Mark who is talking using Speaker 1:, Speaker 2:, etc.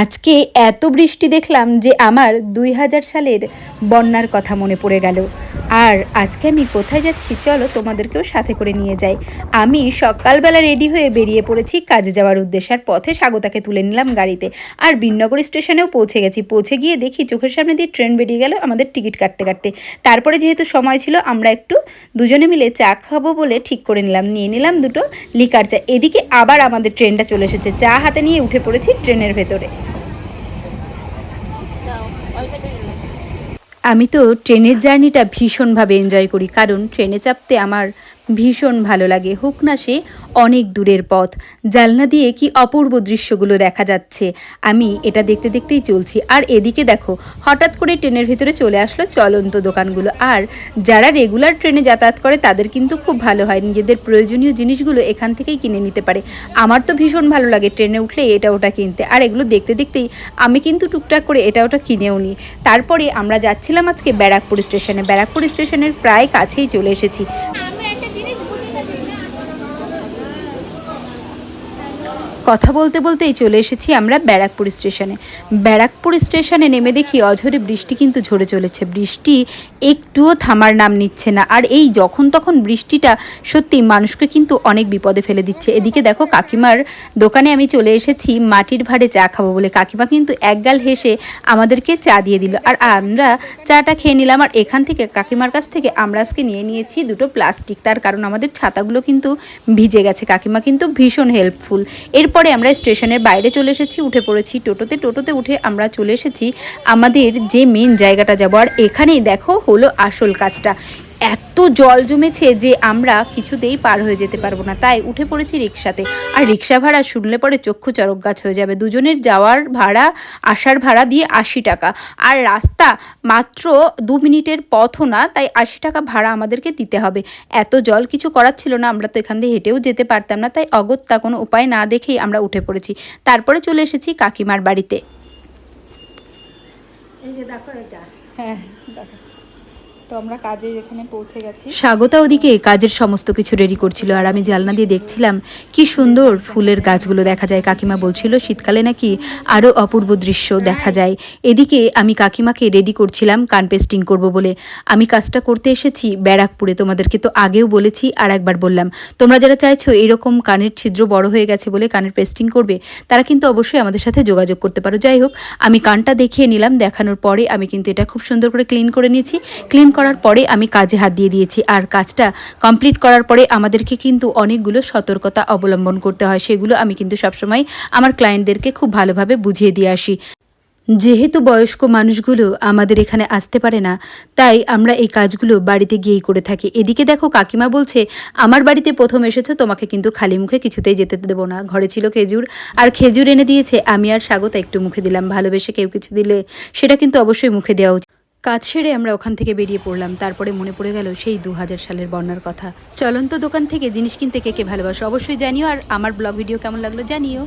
Speaker 1: আজকে এত বৃষ্টি দেখলাম যে আমার দুই হাজার সালের বন্যার কথা মনে পড়ে গেল। আর আজকে আমি কোথায় যাচ্ছি চলো তোমাদেরকেও সাথে করে নিয়ে যাই। আমি সকালবেলা রেডি হয়ে বেরিয়ে পড়েছি, কাজে যাওয়ার উদ্দেশ্যে। আর পথে স্বাগতাকে তুলে নিলাম গাড়িতে। আর বিননগর স্টেশনেও পৌঁছে গেছি। পৌঁছে গিয়ে দেখি চোখের সামনে দিয়ে ট্রেন বেরিয়ে গেল আমাদের টিকিট কাটতে কাটতে। তারপরে যেহেতু সময় ছিল, আমরা একটু দুজনে মিলে চা খাব বলে ঠিক করে নিলাম। নিয়ে নিলাম দুটো লিকার চা। এদিকে আবার আমাদের ট্রেনটা চলে এসেছে। চা হাতে নিয়ে উঠে পড়েছি ট্রেনের ভেতরে। আমি তো ট্রেনের জার্নিটা ভীষণভাবে এনজয় করি কারণ ট্রেনে চাপতে আমার ভীষণ ভালো লাগে। হোক না সে অনেক দূরের পথ। জানলা দিয়ে কি অপূর্ব দৃশ্যগুলো দেখা যাচ্ছে। আমি এটা দেখতে দেখতেই চলছি। আর এদিকে দেখো, হঠাৎ করে ট্রেনের ভিতরে চলে আসলো চলন্ত দোকানগুলো। আর যারা রেগুলার ট্রেনে যাতায়াত করে, তাদের কিন্তু খুব ভালো হয়। নিজেদের প্রয়োজনীয় জিনিসগুলো এখান থেকেই কিনে নিতে পারে। আমার তো ভীষণ ভালো লাগে ট্রেনে উঠলে এটা ওটা কিনতে। আর এগুলো দেখতে দেখতেই আমি কিন্তু টুকটাক করে এটা ওটা কিনেও নিই। তারপরে আমরা যাচ্ছিলাম আজকে ব্যারাকপুর স্টেশনে। ব্যারাকপুর স্টেশনের প্রায় কাছেই চলে এসেছি। কথা বলতে বলতেই চলে এসেছি আমরা ব্যারাকপুর স্টেশনে। ব্যারাকপুর স্টেশনে নেমে দেখি অঝরে বৃষ্টি কিন্তু ঝরে চলেছে। বৃষ্টি একটুও থামার নাম নিচ্ছে না। আর এই যখন তখন বৃষ্টিটা সত্যি মানুষকে কিন্তু অনেক বিপদে ফেলে দিচ্ছে। এদিকে দেখো কাকিমার দোকানে আমি চলে এসেছি, মাটির ভাড়ে চা খাব বলে। কাকিমা কিন্তু একগাল হেসে আমাদেরকে চা দিয়ে দিল। আর আমরা চাটা খেয়ে নিলাম আর এখান থেকে কাকিমার কাছ থেকে আমরা আজকে নিয়ে নিয়েছি দুটো প্লাস্টিক। তার কারণ আমাদের ছাতাগুলো কিন্তু ভিজে গেছে। কাকিমা কিন্তু ভীষণ হেল্পফুল এরপরে আমরা স্টেশনের বাইরে চলে এসেছি, উঠে পড়েছি টোটোতে। টোটোতে উঠে আমরা চলে এসেছি আমাদের যে মেন জায়গাটা যাব। আর এখানেই দেখো হলো আসল কাজটা। এত জল জমেছে যে আমরা কিছুতেই পার হয়ে যেতে পারব না। তাই উঠে পড়েছি রিক্সাতে। আর রিক্সা ভাড়া শুনলে পরে চক্ষু চরক গাছ হয়ে যাবে। দুজনের যাওয়ার ভাড়া আসার ভাড়া দিয়ে আশি টাকা। আর রাস্তা মাত্র দু মিনিটের পথও না তাই আশি টাকা ভাড়া আমাদেরকে দিতে হবে। এত জল কিছু করার ছিল না আমরা তো এখান দিয়ে হেঁটেও যেতে পারতাম না। তাই অগত্যা কোনো উপায় না দেখেই আমরা উঠে পড়েছি। তারপরে চলে এসেছি কাকিমার বাড়িতে।
Speaker 2: এই যে দেখো এটা।
Speaker 1: হ্যাঁ তো আমরা কাজে এখানে পৌঁছে গেছি। স্বাগতা ওদিকে কাজের সমস্ত কিছু রেডি করছিল। আর আমি জালনা দিয়ে দেখছিলাম কি সুন্দর ফুলের গাছগুলো দেখা যায়। কাকিমা বলছিল শীতকালে নাকি আরও অপূর্ব দৃশ্য দেখা যায়। এদিকে আমি কাকিমাকে রেডি করছিলাম কান পেস্টিং করব বলে। আমি কাজটা করতে এসেছি ব্যারাকপুরে তোমাদেরকে তো আগেও বলেছি আর একবার বললাম। তোমরা যারা চাইছো এরকম কানের ছিদ্র বড় হয়ে গেছে বলে কানের পেস্টিং করবে তারা কিন্তু অবশ্যই আমাদের সাথে যোগাযোগ করতে পারো। যাই হোক আমি কানটা দেখিয়ে নিলাম দেখানোর পরে আমি কিন্তু এটা খুব সুন্দর করে ক্লিন করে নিয়েছি। ক্লিন করার পরে আমি কাজে হাত দিয়ে দিয়েছি। আর কাজটা কমপ্লিট করার পরে আমাদেরকে কিন্তু অনেকগুলো সতর্কতা অবলম্বন করতে হয়। সেগুলো আমি কিন্তু সবসময় আমার ক্লায়েন্টদেরকে খুব ভালোভাবে বুঝিয়ে দিয়ে আসি। যেহেতু বয়স্ক মানুষগুলো আমাদের এখানে আসতে পারে না, তাই আমরা এই কাজগুলো বাড়িতে গিয়েই করে থাকি। এদিকে দেখো, কাকিমা বলছে, আমার বাড়িতে প্রথম এসেছ, তোমাকে কিন্তু খালি মুখে কিছুতেই যেতে দেবো না। ঘরে ছিল খেজুর, আর খেজুর এনে দিয়েছে। আমি আর স্বাগতা একটু মুখে দিলাম। ভালোবেসে কেউ কিছু দিলে সেটা কিন্তু অবশ্যই মুখে দেওয়া উচিত। কাজ সেরে আমরা ওখান থেকে বেরিয়ে পড়লাম। তারপরে মনে পড়ে গেল সেই দু হাজার সালের বন্যার কথা। চলন্ত দোকান থেকে জিনিস কিনতে কে কে ভালোবাসো অবশ্যই জানিও। আর আমার ব্লগ ভিডিও কেমন লাগল জানিও।